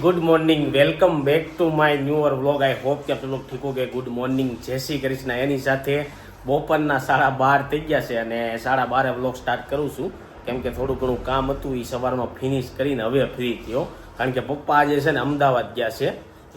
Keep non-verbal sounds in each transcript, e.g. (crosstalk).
Good morning. Welcome back to my newer vlog. I hope કે આપ log ઠીક કે ગુડ મોર્નિંગ. જય શ્રી કૃષ્ણ. એની સાથે બપોરના સાડા બાર થઈ ગયા છે અને સાડા બારે વ્લોગ સ્ટાર્ટ કરું છું. કેમ કે થોડું ઘણું કામ હતું એ સવારમાં ફિનિશ કરીને હવે ફ્રી થયો. કારણ કે પપ્પા આજે છે ને અમદાવાદ ગયા છે.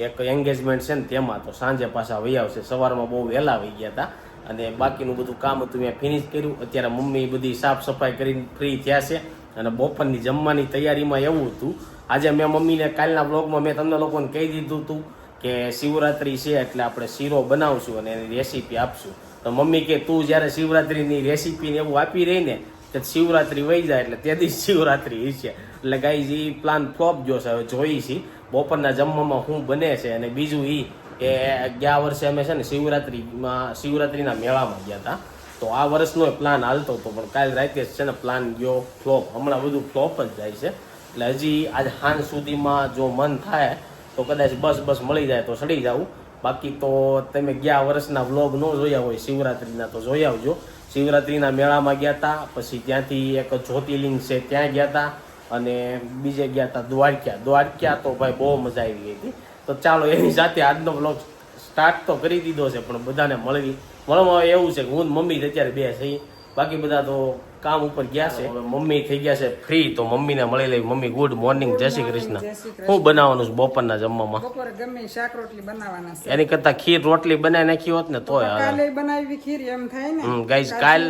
એક એન્ગેજમેન્ટ છે ને તેમાં. તો સાંજે પાછા વહી આવશે. સવારમાં બહુ વહેલા વહી ગયા હતા અને બાકીનું બધું કામ હતું, મેં ફિનિશ કર્યું. અત્યારે મમ્મી બધી સાફ સફાઈ કરીને ફ્રી થયા છે. અને બપોરની જમવાની તૈયારીમાં એવું હતું આજે મેં મમ્મીને કાલના બ્લોગમાં મેં તમને લોકોને કહી દીધું હતું કે શિવરાત્રી છે એટલે આપણે શીરો બનાવશું અને એની રેસીપી આપશું. તો મમ્મી કે, તું જ્યારે શિવરાત્રિની રેસીપીને એવું આપી રહી ને, તો શિવરાત્રી વહી જાય એટલે તે દિવસ શિવરાત્રી છે. એટલે ગાઈઝ એ પ્લાન ફ્લોપ જોશે હવે જોઈ છીએ બપોરના જમવામાં શું બને છે અને બીજું એ કે ગયા વર્ષે અમે છે ને શિવરાત્રિમાં, શિવરાત્રિના મેળામાં ગયા હતા. તો આ વર્ષનો પ્લાન હાલતો હતો, પણ કાલ રાતે છે ને પ્લાન ગયો ફ્લોપ હમણાં બધું ફ્લોપ જ જાય છે. એટલે હજી આજ સાંજ સુધીમાં જો મન થાય, તો કદાચ બસ બસ મળી જાય તો ચડી જાઉં. બાકી તો તમે ગયા વર્ષના વ્લોગ ન જોયા હોય, શિવરાત્રિના તો જોઈ આવજો. શિવરાત્રિના મેળામાં ગયા હતા પછી ત્યાંથી એક જ્યોતિર્લિંગ છે ત્યાં ગયા હતા અને બીજે ગયા હતા દ્વારકા. દ્વારકા તો ભાઈ બહુ મજા આવી ગઈ હતી. તો ચાલો એની સાથે આજનો વ્લોગ સ્ટાર્ટ તો કરી દીધો છે, પણ બધાને મળવી મળવામાં એવું છે કે હું મમ્મી અત્યારે બે છે બાકી બધા તો કામ ઉપર ગયા છે. હવે મમ્મી થઈ ગયા છે ફ્રી તો મમ્મીને મળી લઈ મમ્મી ગુડ મોર્નિંગ જય શ્રી કૃષ્ણ. શું બનાવવાનું છે બપોરના જમવામાં. બપોરે ગમે શાક રોટલી બનાવવાના છે. એની કરતા ખીર રોટલી બનાવી નાખી હોત ને તોય. કાલે બનાવી ખીર એમ થાય ને. હમ ગાઈઝ કાલ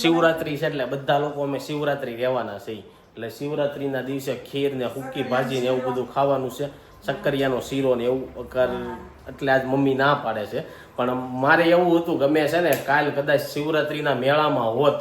શિવરાત્રી છે એટલે બધા લોકો અમે શિવરાત્રી રહેવાના છે એટલે શિવરાત્રીના દિવસે ખીર ને હુકી ભાજી ને એવું બધું ખાવાનું છે. શક્કરિયાનો શીરો ને એવું કર એટલે આજ મમ્મી ના પાડે છે. પણ મારે એવું હતું ગમે છે ને કાલ કદાચ શિવરાત્રીના મેળામાં હોત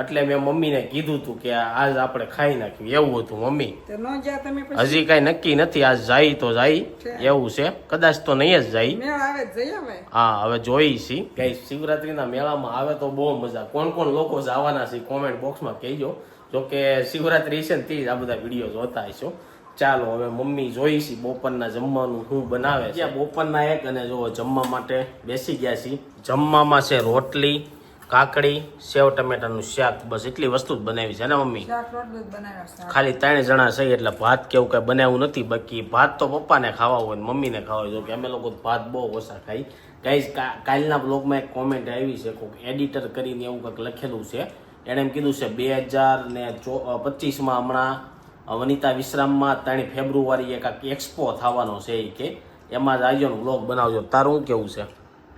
એટલે મેં મમ્મીને કીધું હતું કે આજ આપણે ખાઈ નાખ્યું. એવું હતું મમ્મી. તો ન જ્યાં તમે પછી. હજી કઈ નક્કી નથી આજ જાય તો જાય. એવું છે. કદાચ તો નહીં જ જાય. મેળ આવે તો જઈ આવે હા હવે જોઈ છી. કઈ શિવરાત્રીના મેળામાં આવે તો બહુ મજા. કોણ કોણ લોકો આવવાના છે કોમેન્ટ બોક્સમાં કહેજો. જો કે શિવરાત્રી છે ને તે જ આ બધા વીડિયો જોતા હશો. ચાલો હવે મમ્મી જોઈ છી બપોરના જમવાનું શું બનાવે છે. બપોરના એક અને જો જમવા માટે બેસી ગયા છીએ. જમવામાં છે રોટલી કાકડી સેવ ટમેટાનું શાક બસ એટલી વસ્તુ જ બનાવી છે ને મમ્મી? ખાલી ત્રણ જણા છે એટલે ભાત કેવું કઈ બનાવ્યું નથી બાકી ભાત તો પપ્પાને ખાવા હોય મમ્મીને ખાવા હોય જો કે અમે લોકો ભાત બહુ ઓછા ખાઈ. ગાઈઝ કાલના બ્લોગમાં એક કોમેન્ટ આવી છે કોઈક એડિટર કરીને એવું કંઈક લખેલું છે. એણે એમ કીધું છે બે હજાર ને ચો પચીસમાં હમણાં વનિતા વિશ્રામમાં ત્રણ ફેબ્રુઆરીએ કાંઈક એક્સપો થવાનો છે એ કે. એમાં જ આવજો ને બ્લોગ બનાવજો. તારું કેવું છે?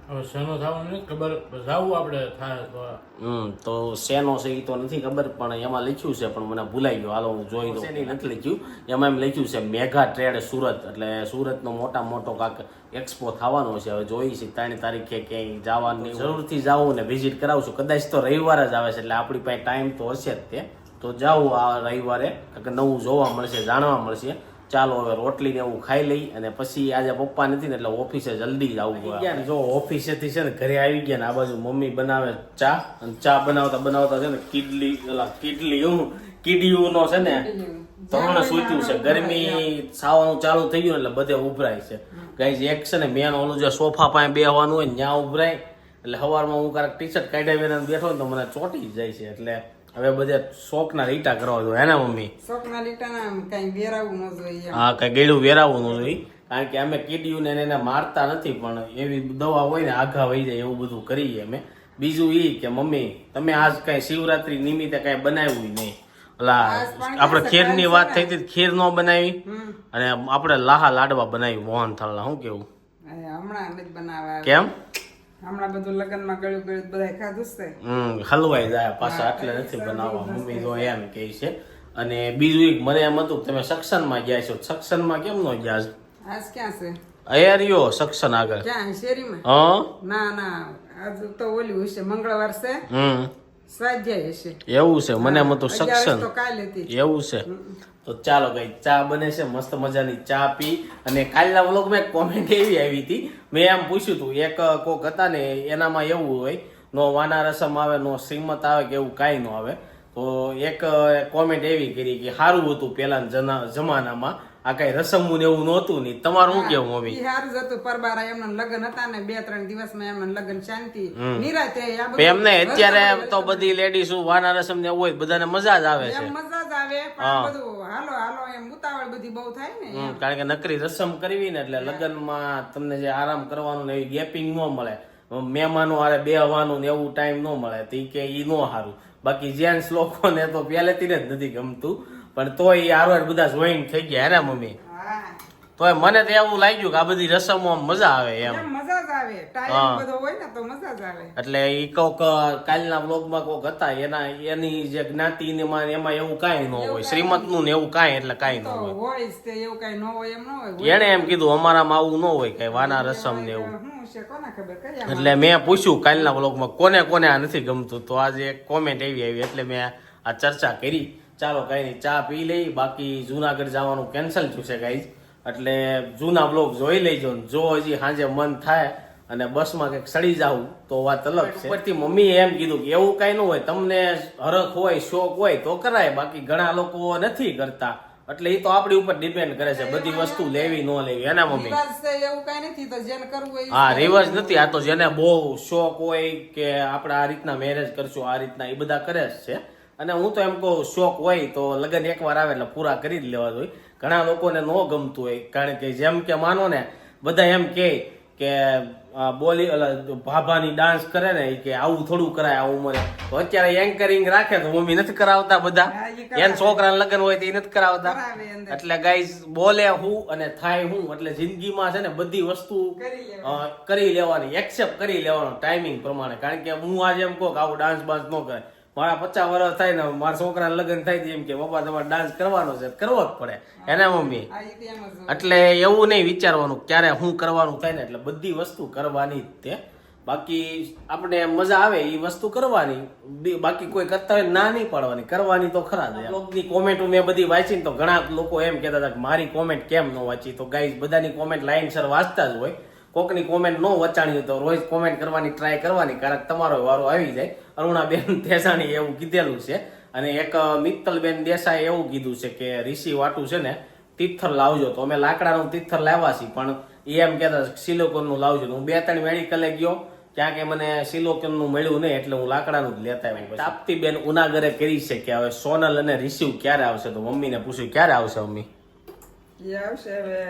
શેનો થવાનું નથી ખબર જાવું આપણે થાય તો હમ તો શેનો છે એ તો નથી ખબર પણ એમાં લખ્યું છે પણ મને ભૂલાઈ ગયું. હાલો હું જોઈ દઉં નથી લખ્યું? એમાં એમ લખ્યું છે મેઘા ટ્રેડ સુરત. એટલે સુરતનો મોટા મોટો કાંક એક્સપો થવાનો છે. હવે જોઈ છે ત્રણ તારીખે ક્યાંય જવાની જરૂરથી જાવું ને વિઝિટ કરાવશું. કદાચ તો રવિવારે જ આવે છે એટલે આપણી પાસે ટાઈમ તો હશે જ તે. તો જાવું આ રવિવારે કાંક નવું જોવા મળશે જાણવા મળશે. ચાલો હવે રોટલી ને એવું ખાઈ લઈ અને પછી આજે પપ્પા નથી ને એટલે ઓફિસે જલ્દી જ આવવું ગયા ને જો ઓફિસેથી છે ને ઘરે આવી ગયા ને આ બાજુ મમ્મી બનાવે ચા અને ચા બનાવતા બનાવતા છે ને કિડલી ઓલા કિડલી હું કીડિયું નો છે ને ત્રણ સૂચ્યું છે ગરમી સાવાનું ચાલુ થઈ ગયું એટલે બધે ઉભરાય છે. ગાઈઝ એક છે ને મેન ઓલું જે સોફા પાસે બેહવાનું હોય ને ત્યાં ઉભરાય. એટલે સવારમાં હું કારક ટી શર્ટ કાઢ્યા બેઠો ને તો મને ચોટી જાય છે એટલે હવે બધા શોખના રીટા કરવા જોઈએ એના મમ્મી? શોખના આમ કઈ વેરાવું ન જોઈએ હા કઈ ગેડું વેરાવું ન જોઈએ. કારણ કે અમે કીડીયું ને એને મારતા નથી પણ એવી દવા હોય ને આઘા વહી જાય એવું બધું કરીએ અમે. બીજું ઈ કે મમ્મી તમે આજ કઈ શિવરાત્રી નિમિત્તે કઈ બનાવ્યું નહીં. ઓલા આપણે ખીરની વાત થઈ હતી ખીર નો બનાવી. અને આપણે લાહા લાડવા બનાવી મોહન થાળના શું કેવું હમણાં કેમ? હમણાં બધું લગ્નમાં ગળ્યું ગળ્યું બધા ખાધું છે હમ હલવાઈ જાય પાછા એટલે નથી બનાવવા. મમ્મી તો એમ કહે છે. અને બીજું એક મને એમ હતું કે તમે સક્ષનમાં ગયા છો. સક્ષનમાં કેમ નો ગયા? છો આજ ક્યાં છે? અયારીઓ સક્ષન આગળ. ક્યાં? શેરીમાં? હા? ના ના. આજ તો ઓલી હશે. મંગળવાર છે. હમ. સ્વાધ્યાય હશે. એવું છે. મને એમ હતું સક્ષન તો કાલે હતી એવું છે. તો ચાલો ભાઈ, ચા બને છે, મસ્ત મજાની ચા પી. અને કાલના વ્લોગમાં એક કોમેન્ટ એવી આવી હતી. મેં એમ પૂછ્યું હતું એક કોક હતા ને, એનામાં એવું હોય, નો વાના રસમ આવે, નો શ્રીમત આવે કે એવું કાંઈ ન આવે. તો એક કોમેન્ટ એવી કરી કે સારું હતું પેલા જમાનામાં. આ કઈ રસમું ને એવું નહોતું નહીં તમારું શું કેવું મમ્મી? સારું હતું. પરબારા એમના લગ્ન હતા ને બે ત્રણ દિવસમાં એમના લગ્ન શાંતિ. નિરાતે એમને અત્યારે તો બધી લેડીઝ વાના રસમ ને હોય બધાને મજા જ આવે છે. મજા જ આવે પણ બધું હાલો હાલો એમ ઉતાવળ બધી બહુ થાય ને કારણ કે નકરી રસમ કરવી ને એટલે લગ્નમાં તમને જે આરામ કરવાનું ને એવી ગેપિંગ ન મળે. મહેમાનો બે બેહવાનું ને એવું ટાઈમ ન મળે. તો ઈ કે ઈ ન સારું બાકી જેન્ટ્સ લોકોને તો પહેલેથી જ નથી ગમતું. પણ તોય હારો બધા જોઈન થઈ ગયા, હે મમ્મી? તોય મને તો એવું લાગ્યું કે આ બધી રસમો મજા આવે એમ. મજા જ આવે. ટાઈમ બધો હોય ને તો મજા જ આવે. એટલે ઈ કોક કાલના બ્લોગમાં કોક હતા એના એની જે જ્ઞાતિ ને એમાં એવું કાંઈ ન હોય. શ્રીમંતનું ને એવું કાંઈ એટલે કાંઈ ન હોય. હોય તે એવું કઈ ન હોય એમ ન હોય એને એમ કીધું અમારામાં આવું ન હોય કઈ વાના રસમ ને એવું. એટલે મેં પૂછ્યું કાલના વ્લોગમાં કોને કોને આ નથી ગમતું? તો આજે એક કોમેન્ટ એવી આવી એટલે મેં આ ચર્ચા કરી. ચાલો કઈ નહીં ચા પી લઈ બાકી જુનાગઢ જવાનું કેન્સલ થયું છે ગાઈઝ એટલે જૂના બ્લોગ જોઈ લેજો જો હજી સાંજે મન થાય અને બસમાં કંઈક સડી જાવું તો વાત અલગ છે. ઉપરથી મમ્મીએ એમ કીધું કે એવું કઈ ન હોય તમને હરખ હોય શોખ હોય તો કરાય બાકી ઘણા લોકો નથી કરતા. એટલે એ તો આપણી ઉપર ડિપેન્ડ કરે છે બધી વસ્તુ લેવી ન લેવી. એના મમ્મી. હા રિવર્સ નથી. આ તો જેને બહુ શોખ હોય કે આપણે આ રીતના મેરેજ કરશું આ રીતના એ બધા કરે જ છે. અને હું તો એમ કહું શોખ હોય તો લગ્ન એકવાર આવે એટલે પૂરા કરી જ લેવા જોઈએ. ઘણા લોકોને ન ગમતું હોય કારણ કે જેમ કે માનો ને બધા એમ કે કે બોલી ભાભાની ડાન્સ કરે ને કે આવું થોડું કરાય આ ઉંમરે. તો અત્યારે એન્કરિંગ રાખે તો મમ્મી નથી કરાવતા બધા. એમ છોકરાને. લગ્ન હોય તો એ નથી કરાવતા. એટલે ગાઈઝ બોલે હું અને થાય હું એટલે જિંદગીમાં છે ને બધી વસ્તુ કરી લેવાનું. એક્સેપ્ટ કરી લેવાનો ટાઈમિંગ પ્રમાણે. કારણ કે હું આજે એમ કહું કે આવું ડાન્સ બાન્સ ન કરે મારા પચાસ વર્ષ થાય ને મારા છોકરા લગ્ન થાય એમ કે પપ્પા તમારે ડાન્સ કરવાનો છે. કરવો જ પડે. એના મમ્મી. એટલે એવું નહીં વિચારવાનું ક્યારે શું કરવાનું થાય ને એટલે બધી વસ્તુ કરવાની જ તે. બાકી આપણે મજા આવે એ વસ્તુ કરવાની. બાકી કોઈ કરતા હોય ના નહીં પાડવાની. કરવાની તો ખરા જ બ્લોગની કોમેન્ટો મેં બધી વાંચી ને તો ઘણા લોકો એમ કહેતા હતા કે મારી કોમેન્ટ કેમ ન વાંચી? તો ગાઈઝ બધાની કોમેન્ટ લાઈનસર વાંચતા જ હોય. કોકની કોમેન્ટ ન વચાણી તો રોજ કોમેન્ટ કરવાની ટ્રાય કરવાની કારણ તમારો વારો આવી જાય. અરુણાબેન (laughs) તેસાણી એવું કીધેલું છે. અને એક મિત્તલબેન દેસાઈ એવું કીધું છે કે ઋષિ વાટું છે ને તિથર લાવજો. તો અમે લાકડાનું તિથર લાવ્યા છીએ, પણ એ એમ કહેતા સિલોકોનનું લાવજો. હું બે ત્રણ મેડિકલે ગયો, ક્યાંક કે મને સિલોકોનનું મળ્યું નહીં, એટલે હું લાકડાનું જ લેતા આવ્યો. તાપતી બેન ઉનાગરે કરી છે કે હવે સોનલ અને રિસીવ ક્યારે આવશે? તો મમ્મીને પૂછ્યું, ક્યારે આવશે મમ્મી? એ આવશે હવે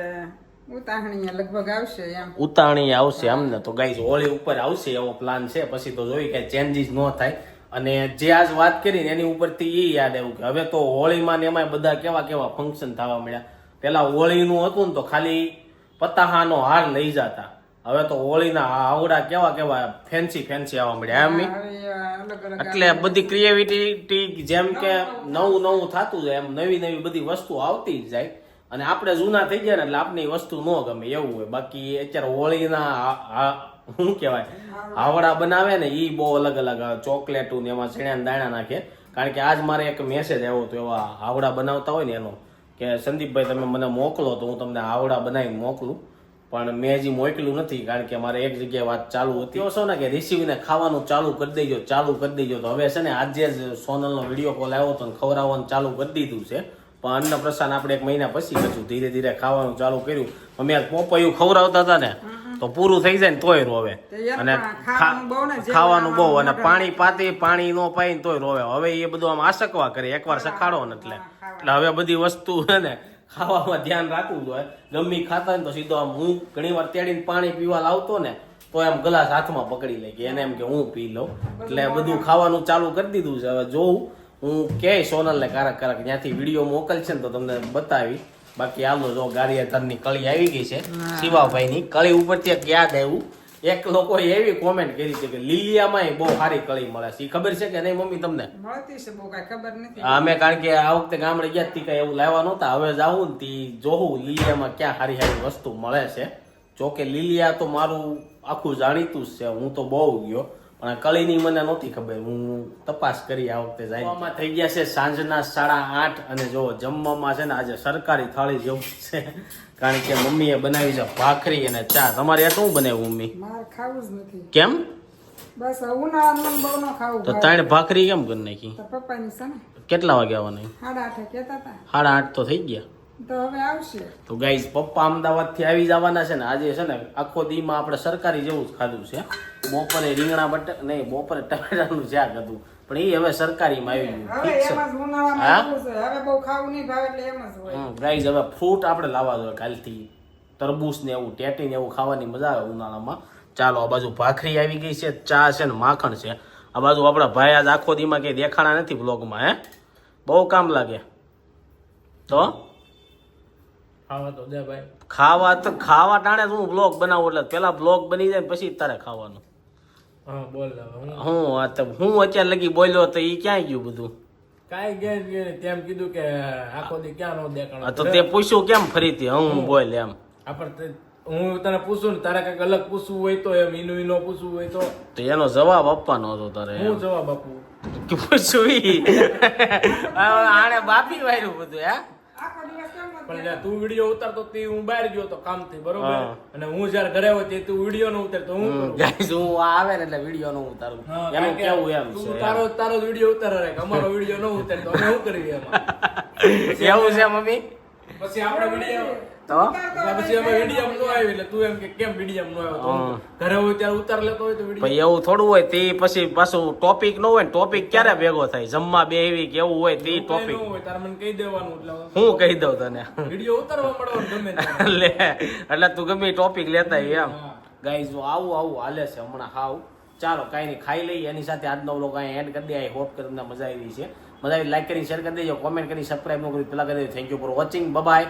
લગભગ આવશે એમ. ઉતાણી આવશે અમને તો ગાઈઝ હોળી ઉપર આવશે એવો પ્લાન છે. પછી તો જોઈ કે ચેન્જીસ ન થાય. અને જે આજ વાત કરી ને એની ઉપરથી એ યાદ આવ્યું કે હવે તો હોળીમાં ને એમાં બધા કેવા કેવા ફંક્શન થવા મળ્યા. પેલા હોળીનું હતું ને તો ખાલી પતાહાનો હાર લઈ જતા. હવે તો હોળીના આવડા કેવા કેવા ફેન્સી ફેન્સી આવવા મળ્યા એમ એટલે બધી ક્રિએટિવિટી જેમ કે નવું નવું થતું જાય એમ નવી નવી બધી વસ્તુ આવતી જ જાય. અને આપણે જૂના થઈ ગયા ને એટલે આપની વસ્તુ ન ગમે, એવું હોય. બાકી અત્યારે હોળીના શું કહેવાય? હાવડા બનાવે ને એ બહુ અલગ અલગ ચોકલેટું ને એમાં ચણ્યા દાણા નાખે. કારણ કે આજ મારે એક મેસેજ આવ્યો હતો એવા હાવડા બનાવતા હોય ને એનો, કે સંદીપભાઈ તમે મને મોકલો તો હું તમને હાવડા બનાવીને મોકલું. પણ મેં હજી મોકલ્યું નથી, કારણ કે મારે એક જગ્યાએ વાત ચાલુ હતી. છો ને કે રિસીવને ખાવાનું ચાલુ કરી દેજો, ચાલુ કરી દેજો. તો હવે છે ને આજે જ સોનલનો વીડિયો કોલ આવ્યો હતો ને ખવડાવવાનું ચાલુ કરી દીધું છે. પણ અન્નપ્રસાદ આપણે એક મહિના પછી પછી ધીરે ધીરે ખાવાનું ચાલુ કર્યું. અમે પોપૈયું ખવડાવતા હતા ને તો પૂરું થઈ જાય ને તોય રોવે. અને ખાવાનું બહુ અને પાણી પાતી પાણી નો પાઈ ને તોય રોવે. હવે એ બધું આમ આસકવા કરે એકવાર સખાડો ને એટલે. એટલે હવે બધી વસ્તુ ને ખાવામાં ધ્યાન રાખવું જોઈએ. ગમી ખાતા ને તો સીધો આમ હું ઘણી વાર તેડીને પાણી પીવા લાવતો ને તો એમ ગ્લાસ હાથમાં પકડી લે કે એને એમ કે હું પી લઉં. એટલે બધું ખાવાનું ચાલુ કરી દીધું છે. હવે જોઉં હું કે સોનલને કારક કારક ત્યાંથી વીડિયો મોકલશે ને તો તમને બતાવી. બાકી આલો જો ગારિયાધરની કળી આવી ગઈ છે શિવાભાઈની. કળી ઉપરથી એક યાદ આવ્યું. એક લોકો એવી કોમેન્ટ કરી છે કે લીલિયામાં બહુ સારી કળી મળે છે. ખબર છે કે નહીં મમ્મી તમને? મળતી છે બહુ કઈ ખબર નથી. અમે કારણ કે આ વખતે ગામડે ગયા તી કઈ એવું લાવવા નહોતા. હવે જાવું ને તી જોવું લીલિયામાં ક્યાં સારી સારી વસ્તુ મળે છે. જોકે લીલિયા તો મારું આખું જાણીતું જ છે. હું તો બહુ ગયો. પણ આ કળીની મને નહોતી ખબર. હું તપાસ કરી આ વખતે જાય થઈ ગયા છે? સાંજના સાડા આઠ અને જો જમવામાં છે ને આજે સરકારી થાળી જેવું છે. કારણ કે મમ્મીએ બનાવી છે ભાખરી અને ચા. તમારે આ શું બનાવ્યું મમ્મી? ખાવું જ નથી. કેમ? બસ ઉનાળામાં બહુ ન ખાવું તો ત્રણ ભાખરી કેમ કરી નાખી? પપ્પાની છે કેટલા વાગે આવવાની? સાડા આઠે કહેતા હતા. સાડા આઠ તો થઈ ગયા. તો હવે આવશે. તો ગાઈઝ પપ્પા અમદાવાદથી આવી જવાના છે ને આજે છે ને આખો દીમાં આપણે સરકારી જેવું જ ખાધું છે. બપોરે રીંગણા બટ નહીં બપોરે ટમેટાનું શાક હતું. પણ એ હવે સરકારીમાં આવી ગયું. હવે ઠીક છે. એમ જ ઉનાળામાં હા? એવું બહુ ખાવું નહીં ભાવે એટલે એમ જ હોય. ગાઈઝ હવે ફ્રૂટ આપણે લાવવા જોઈએ કાલથી. તરબૂચ ને એવું ટેટી ને એવું ખાવાની મજા આવે ઉનાળામાં. ચાલો આ બાજુ ભાખરી આવી ગઈ છે ચા છે ને માખણ છે. આ બાજુ આપણા ભાઈ આજ આખો દીમાં કઈ દેખાણા નથી બ્લોગમાં હે? બહુ કામ લાગે. તો? ખાવા તો ખાવા ટાણે હું બ્લોગ બનાવું એટલે પેલા બ્લોગ બની જાય પછી તારે ખાવાનું. હા બોલ હું. હું આ તો હું અત્યારે લગી બોલ્યો તો એ ક્યાં ગયું બધું? કાંઈ ગેર ગેર તેમ કીધું કે આખો દી ક્યાં નો આ તો તે પૂછ્યું કેમ ફરીથી? હું બોલ એમ. આપણે હું તને પૂછું ને તારે કંઈક અલગ પૂછવું હોય તો એમ ઈનું ઈનો પૂછવું હોય તો. તો એનો જવાબ આપવાનો હતો તારે હું જવાબ આપું? પૂછું (laughs) આણે બાપી વાયરું બધું હે? પણ તું વીડિયો ઉતારતો તે હું બહાર ગયો તો કામથી બરોબર અને હું જયારે ઘરે હોય તે તું વીડિયો ન ઉતારતો હું ગાઈસ હું આવે ને એટલે વીડિયો નો ઉતારું. એનું કેવું એમ છે તારો તારો જ વીડિયો ઉતારે રે અમારો વીડિયો નો ઉતારે તો અમે શું કરીએ એમાં? (laughs) એવું છે મમ્મી? પછી આપણે વીડિયો તો? પછી અમે વીડિયો ન આવ્યો એટલે તું એમ કે કેમ ન આવ્યો? ઘરે હોય ત્યારે ઉતાર લેતો હોય તો ભાઈ એવું થોડું હોય તે પછી પાછું ટોપિક ન હોય ને ટોપિક ક્યારે ભેગો થાય? જમવા બે એવી કે એવું હોય તે ટોપિક હોય તારે મને કહી દેવાનું એટલે હું કહી દઉં તને? વીડિયો ઉતારવા મળવાનું ગમે લે એટલે તું ગમે ટોપિક લેતા એમ. ગાઈઝ આવું આવું હાલે છે હમણાં હાવ. ચાલો કાંઈ નહીં ખાઈ લઈએ. એની સાથે આજનો વ્લોગ અહીંયા એન્ડ કરી દે. આઈ હોપ કે તમને મજા આવી છે. મજા આવી લાઈક કરી શેર કરી દેજો. કોમેન્ટ કરી સબસ્ક્રાઈબ ન કરી પેલા કરી દેજો. Thank you for watching bye